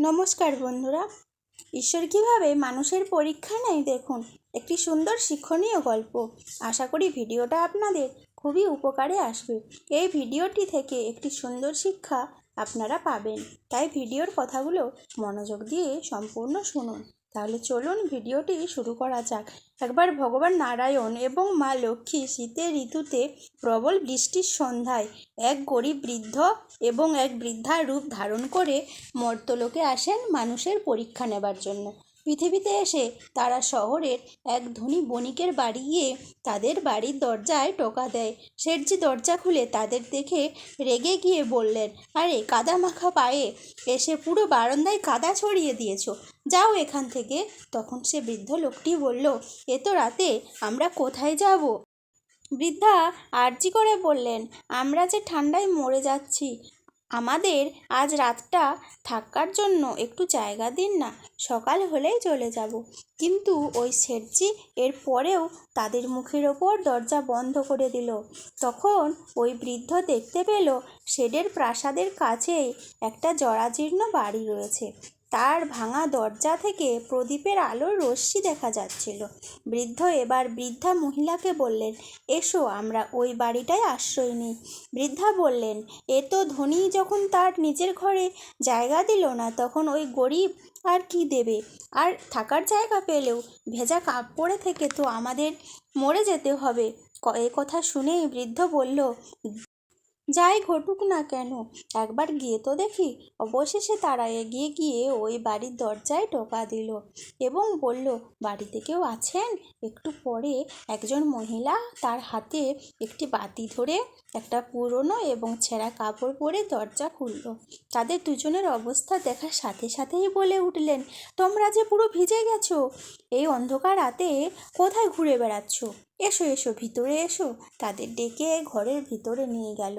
নমস্কার বন্ধুরা। ঈশ্বর কীভাবে মানুষের পরীক্ষা নেয় দেখুন। একটি সুন্দর শিক্ষণীয় গল্প। আশা করি ভিডিওটা আপনাদের খুবই উপকারে আসবে। এই ভিডিওটি থেকে একটি সুন্দর শিক্ষা আপনারা পাবেন। তাই ভিডিওর কথাগুলো মনোযোগ দিয়ে সম্পূর্ণ শুনুন। তাহলে চলুন ভিডিওটি শুরু করা যাক। একবার ভগবান নারায়ণ এবং মা লক্ষ্মী শীতের ঋতুতে প্রবল বৃষ্টির সন্ধ্যায় এক গরিব বৃদ্ধ এবং এক বৃদ্ধার রূপ ধারণ করে মর্তলোকে আসেন মানুষের পরীক্ষা নেবার জন্য। পৃথিবীতে এসে তারা শহরের এক ধনী বণিকের বাড়ি গিয়ে তাদের বাড়ির দরজায় টোকা দেয়। শেঠজি দরজা খুলে তাদের দেখে রেগে গিয়ে বললেন, আরে কাদা মাখা পায়ে এসে পুরো বারান্দায় কাদা ছড়িয়ে দিয়েছ। যাও এখান থেকে। তখন সে বৃদ্ধ লোকটি বলল এত রাতে, আমরা কোথায় যাব? বৃদ্ধা আর্জি করে বললেন, আমরা যে ঠান্ডায় মরে যাচ্ছি আমাদের আজ রাতটা থাকার জন্য একটু জায়গা দিন না, সকাল হলেই চলে যাব। কিন্তু ওই শেঠজি এর পরেও তাদের মুখের ওপর দরজা বন্ধ করে দিল। তখন ওই বৃদ্ধ দেখতে পেল শেডের প্রাসাদের কাছেই একটা জরাজীর্ণ বাড়ি রয়েছে। তার ভাঙা দরজা থেকে প্রদীপের আলোর রশ্মি দেখা যাচ্ছিল। বৃদ্ধ এবার বৃদ্ধা মহিলাকে বললেন, এসো, আমরা ওই বাড়িটায় আশ্রয় নিই। বৃদ্ধা বললেন, এ তো ধনী যখন তার নিজের ঘরে জায়গা দিল না, তখন ওই গরিব আর কি দেবে? আর থাকার জায়গা পেলেও, ভেজা কাপড়ে থেকে তো আমাদের মরে যেতে হবে। এ কথা শুনেই বৃদ্ধ বলল যাই ঘটুক না কেন, একবার গিয়ে তো দেখি। অবশেষে তারা এগিয়ে গিয়ে ওই বাড়ির দরজায় টোকা দিল এবং বলল, বাড়িতে কেউ আছেন? একটু পরে একজন মহিলা তার হাতে একটি বাতি ধরে, একটা পুরনো এবং ছেঁড়া কাপড় পরে দরজা খুলল। তাদের দুজনের অবস্থা দেখার সাথে সাথেই বলে উঠলেন, তোমরা যে পুরো ভিজে গেছো, এই অন্ধকার রাতে কোথায় ঘুরে বেড়াচ্ছ? এসো এসো, ভিতরে এসো। তাদের ডেকে ঘরের ভিতরে নিয়ে গেল।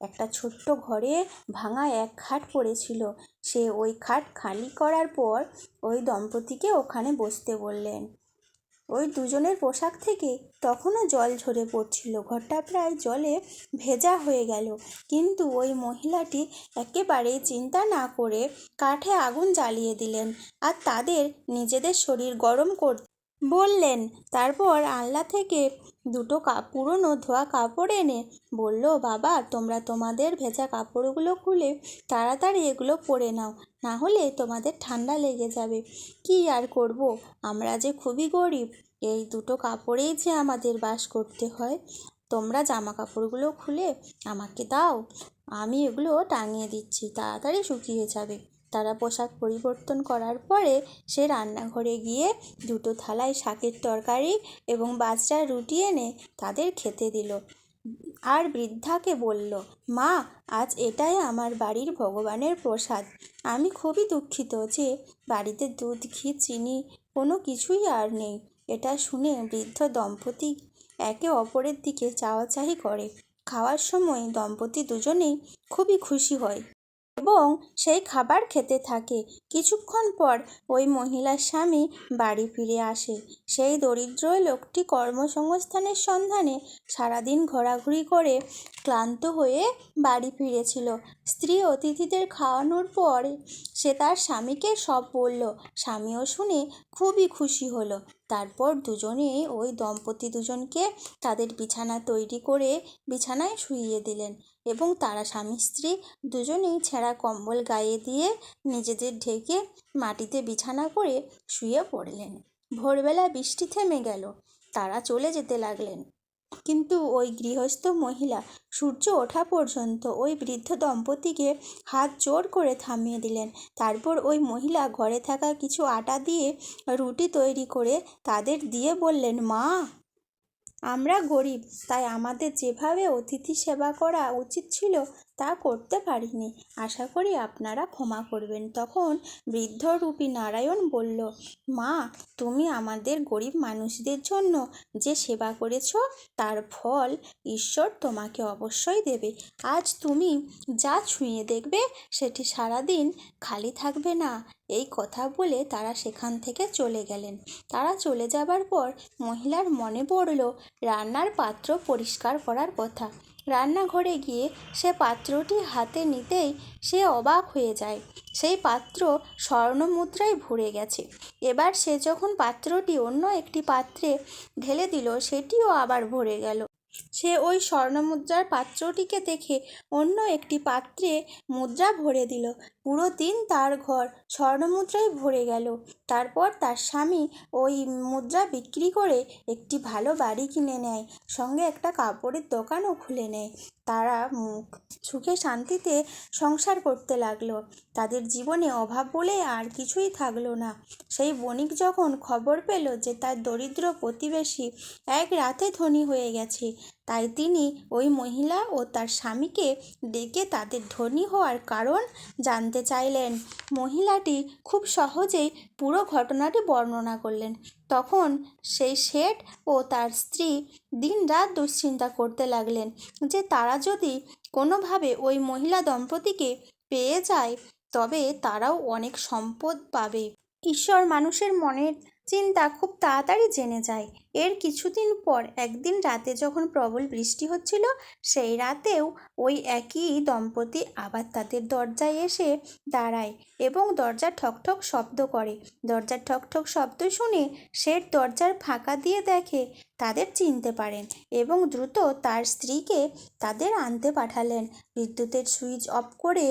একটা ছোট্ট ঘরে ভাঙা এক খাট পড়েছিল। সে ওই খাট খালি করার পর ওই দম্পতিকে ওখানে বসতে বললেন, ওই দুজনের পোশাক থেকে তখনও জল ঝরে পড়ছিল। ঘরটা প্রায় জলে ভেজা হয়ে গেল। কিন্তু ওই মহিলাটি একেবারেই চিন্তা না করে কাঠে আগুন জ্বালিয়ে দিলেন আর তাদের নিজেদের শরীর গরম করতে বললেন, তারপর আল্লা থেকে দুটো পুরনো ধোয়া কাপড় এনে বলল, বাবা, তোমরা তোমাদের ভেজা কাপড়গুলো খুলে তাড়াতাড়ি এগুলো পরে নাও না হলে তোমাদের ঠান্ডা লেগে যাবে। কি আর করব? আমরা যে খুবই গরিব, এই দুটো কাপড়েই যে আমাদের বাস করতে হয়। তোমরা জামা কাপড়গুলো খুলে আমাকে দাও, আমি এগুলো টাঙিয়ে দিচ্ছি, তাড়াতাড়ি শুকিয়ে যাবে। তারা পোশাক পরিবর্তন করার পরে সে রান্নাঘরে গিয়ে দুটো থালায় শাকের তরকারি এবং বাজরার রুটি এনে তাদের খেতে দিল। আর বৃদ্ধাকে বলল, মা, আজ এটাই আমার বাড়ির ভগবানের প্রসাদ। আমি খুবই দুঃখিত যে বাড়িতে দুধ, ঘি, চিনি কোনো কিছুই আর নেই। এটা শুনে বৃদ্ধ দম্পতি একে অপরের দিকে চাওয়াচাহি করে। খাওয়ার সময় দম্পতি দুজনেই খুবই খুশি হয়। এবং সেই খাবার খেতে থাকে। কিছুক্ষণ পর ওই মহিলার স্বামী বাড়ি ফিরে আসে। সেই দরিদ্র লোকটি কর্মসংস্থানের সন্ধানে সারাদিন ঘোরাঘুরি করে ক্লান্ত হয়ে বাড়ি ফিরেছিল। স্ত্রী অতিথিদের খাওয়ানোর পর সে তার স্বামীকে সব বলল। স্বামীও শুনে খুবই খুশি হলো। তারপর দুজনে ওই দম্পতি দুজনকে তাদের বিছানা তৈরি করে বিছানায় শুইয়ে দিলেন এবং তারা স্বামী স্ত্রী দুজনেই ছেঁড়া কম্বল গায়ে দিয়ে নিজেদের ঢেকে মাটিতে বিছানা করে শুয়ে পড়লেন। ভোরবেলা বৃষ্টি থেমে গেল। তারা চলে যেতে লাগলেন। কিন্তু ওই গৃহস্থ মহিলা সূর্য ওঠা পর্যন্ত ওই বৃদ্ধ দম্পতিকে হাত জোর করে থামিয়ে দিলেন। তারপর ওই মহিলা ঘরে থাকা কিছু আটা দিয়ে রুটি তৈরি করে তাদের দিয়ে বললেন, মা, আমরা গরিব, তাই আমাদের যেভাবে অতিথি সেবা করা উচিত ছিল তা করতে পারিনি। আশা করি আপনারা ক্ষমা করবেন। তখন বৃদ্ধরূপী নারায়ণ বলল, মা, তুমি আমাদের গরিব মানুষদের জন্য যে সেবা করেছ, তার ফল ঈশ্বর তোমাকে অবশ্যই দেবে। আজ তুমি যা ছুঁয়ে দেখবে, সেটি সারাদিন খালি থাকবে না। এই কথা বলে তারা সেখান থেকে চলে গেলেন। তারা চলে যাবার পর মহিলার মনে পড়ল, রান্নার পাত্র পরিষ্কার করার কথা। রান্নাঘরে গিয়ে সে পাত্রটি হাতে নিতেই সে অবাক হয়ে যায়। সেই পাত্র স্বর্ণমুদ্রায় ভরে গেছে। এবার সে যখন পাত্রটি অন্য একটি পাত্রে ঢেলে দিল, সেটিও আবার ভরে গেল। সে ওই স্বর্ণমুদ্রার পাত্রটিকে দেখে অন্য একটি পাত্রে মুদ্রা ভরে দিল। পুরো দিন তার ঘর স্বর্ণমুদ্রায় ভরে গেল। তারপর তার স্বামী ওই মুদ্রা বিক্রি করে একটি ভালো বাড়ি কিনে নেয়। সঙ্গে একটা কাপড়ের দোকানও খুলে নেয়। তারা মুখ, সুখে শান্তিতে সংসার করতে লাগল। তাদের জীবনে অভাব বলে আর কিছুই থাকল না। সেই বণিক যখন খবর পেল যে তার দরিদ্র প্রতিবেশী এক রাতে ধনী হয়ে গেছে তাই তিনি ওই মহিলা ও তার স্বামীকে ডেকে তাদের ধনী হওয়ার কারণ জানতে চাইলেন। মহিলাটি খুব সহজেই পুরো ঘটনাটি বর্ণনা করলেন। তখন সেই শেঠ ও তার স্ত্রী দিন রাত দুশ্চিন্তা করতে লাগলেন যে তারা যদি কোনোভাবে ওই মহিলা দম্পতিকে পেয়ে যায়, তবে তারাও অনেক সম্পদ পাবে। ঈশ্বর মানুষের মনের চিন্তা খুব তাড়াতাড়ি জেনে যায়। এর কিছুদিন পর একদিন রাতে যখন প্রবল বৃষ্টি হচ্ছিল, সেই রাতেও ওই একই দম্পতি আবার তাদের দরজায় এসে দাঁড়ায় এবং দরজা ঠকঠক শব্দ করে। দরজার ঠকঠক শব্দ শুনে শেঠ দরজার ফাঁকা দিয়ে দেখে তাদের চিনতে পারেন এবং দ্রুত তার স্ত্রীকে তাদের আনতে পাঠালেন। বিদ্যুতের সুইচ অফ করে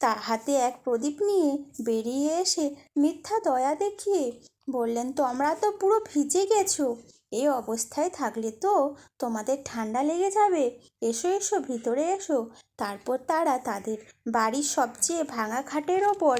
তা হাতে এক প্রদীপ নিয়ে বেরিয়ে এসে মিথ্যা দয়া দেখিয়ে বললেন, তোমরা তো পুরো ভিজে গেছো। এই অবস্থায় থাকলে তো তোমাদের ঠান্ডা লেগে যাবে। এসো এসো, ভিতরে এসো। তারপর তারা তাদের বাড়ির সবচেয়ে ভাঙা খাটের ওপর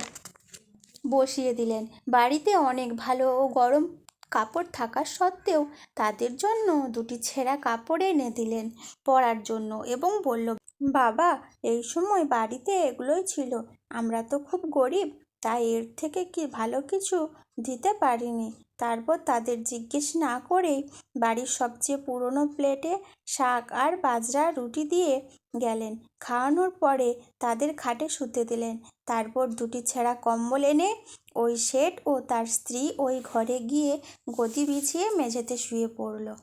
বসিয়ে দিলেন। বাড়িতে অনেক ভালো ও গরম কাপড় থাকা সত্ত্বেও তাদের জন্য দুটি ছেঁড়া কাপড় এনে দিলেন পরার জন্য এবং বলল বাবা, এই সময় বাড়িতে এগুলোই ছিল। আমরা তো খুব গরিব, তাই এর থেকে কি ভালো কিছু দিতে পারিনি। তারপর তাদের জিজ্ঞেস না করেই বাড়ির সবচেয়ে পুরনো প্লেটে শাক আর বাজরা, রুটি দিয়ে গেলেন। খাওয়ানোর পরে তাদের খাটে শুতে দিলেন। তারপর দুটি ছেঁড়া কম্বল এনে ওই শেঠ ও তার স্ত্রী ওই ঘরে গিয়ে গদি বিছিয়ে মেঝেতে শুয়ে পড়ল।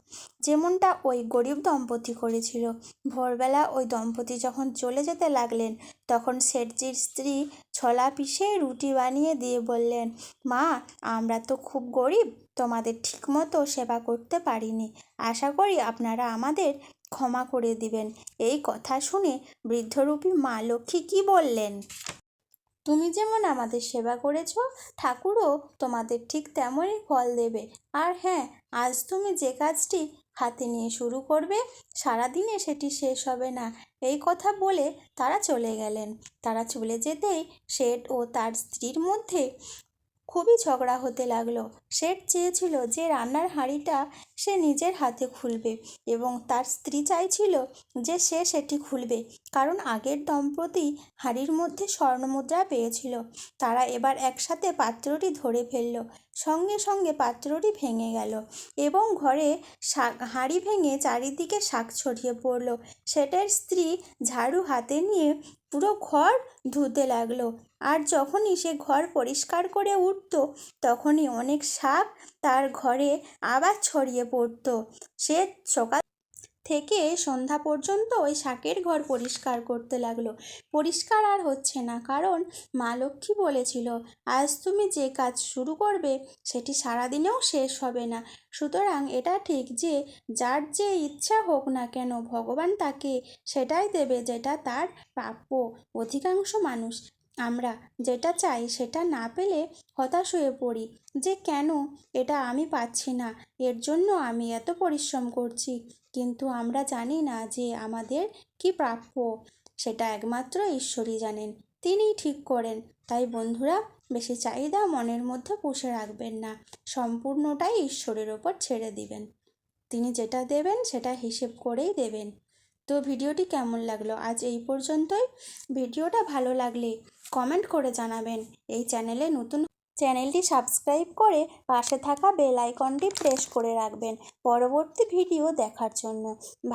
যেমনটা ওই গরিব দম্পতি করেছিল। ভোরবেলা ওই দম্পতি যখন চলে যেতে লাগলেন, তখন শেঠজির স্ত্রী ছলা পিষে রুটি বানিয়ে দিয়ে বললেন, মা, আমরা তো খুব গরিব, তোমাদের ঠিকমতো সেবা করতে পারিনি। আশা করি আপনারা আমাদের ক্ষমা করে দিবেন। এই কথা শুনে বৃদ্ধরূপী মা লক্ষ্মী কী বললেন? তুমি যেমন আমাদের সেবা করেছ, ঠাকুরও তোমাদের ঠিক তেমনই ফল দেবে। আর হ্যাঁ আজ তুমি যে কাজটি হাতে নিয়ে শুরু করবে, সারাদিনে সেটি শেষ হবে না। এই কথা বলে তারা চলে গেলেন। তারা চলে যেতেই শেঠ ও তার স্ত্রীর মধ্যে খুবই ঝগড়া হতে লাগল। শেঠ চেয়েছিল যে রান্নার হাঁড়িটা সে নিজের হাতে খুলবে এবং তার স্ত্রী চাইছিল যে সে সেটি খুলবে, কারণ আগের দম্পতি হাঁড়ির মধ্যে স্বর্ণমুদ্রা পেয়েছিল। তারা এবার একসাথে পাত্রটি ধরে ফেলল। সঙ্গে সঙ্গে পাত্রটি ভেঙে গেল এবং ঘরে শাক, হাঁড়ি ভেঙে চারিদিকে শাক ছড়িয়ে পড়ল। সেটার স্ত্রী ঝাড়ু হাতে নিয়ে পুরো ঘর ধুতে লাগল। আর যখনই সে ঘর পরিষ্কার করে উঠত, তখনই অনেক সাপ তার ঘরে আবার ছড়িয়ে পড়তো। সে সকাল থেকে সন্ধ্যা পর্যন্ত ওই শাকের ঘর পরিষ্কার করতে লাগল। পরিষ্কার আর হচ্ছে না, কারণ মা লক্ষ্মী বলেছিল, আজ তুমি যে কাজ শুরু করবে, সেটি সারাদিনেও শেষ হবে না। সুতরাং এটা ঠিক যে, যার যে ইচ্ছা হোক না কেন, ভগবান তাকে সেটাই দেবে যেটা তার প্রাপ্য অধিকাংশ মানুষ। আমরা যেটা চাই সেটা না পেলে হতাশ হয়ে পড়ি। যে কেন? এটা আমি পাচ্ছি না। এর জন্য আমি এত পরিশ্রম করছি। কিন্তু আমরা জানি না যে আমাদের কি প্রাপ্য। সেটা একমাত্র ঈশ্বরই জানেন। তিনিই ঠিক করেন। তাই বন্ধুরা, বেশি চাহিদা মনের মধ্যে পুষে রাখবেন না। সম্পূর্ণটাই ঈশ্বরের ওপর ছেড়ে দিবেন। তিনি যেটা দেবেন সেটা হিসেব করেই দেবেন। তো ভিডিওটি কেমন লাগল? আজ এই পর্যন্তই। ভিডিওটা ভালো লাগলে কমেন্ট করে জানাবেন। এই চ্যানেলে নতুন চ্যানেলটি সাবস্ক্রাইব করে পাশে থাকা বেল আইকনটি প্রেস করে রাখবেন পরবর্তী ভিডিও দেখার জন্য।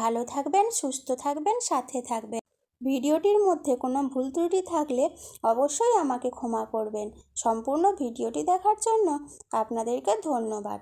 ভালো থাকবেন, সুস্থ থাকবেন, সাথে থাকবেন। ভিডিওটির মধ্যে কোনো ভুল ত্রুটি থাকলে অবশ্যই আমাকে ক্ষমা করবেন। সম্পূর্ণ ভিডিওটি দেখার জন্য আপনাদেরকে ধন্যবাদ।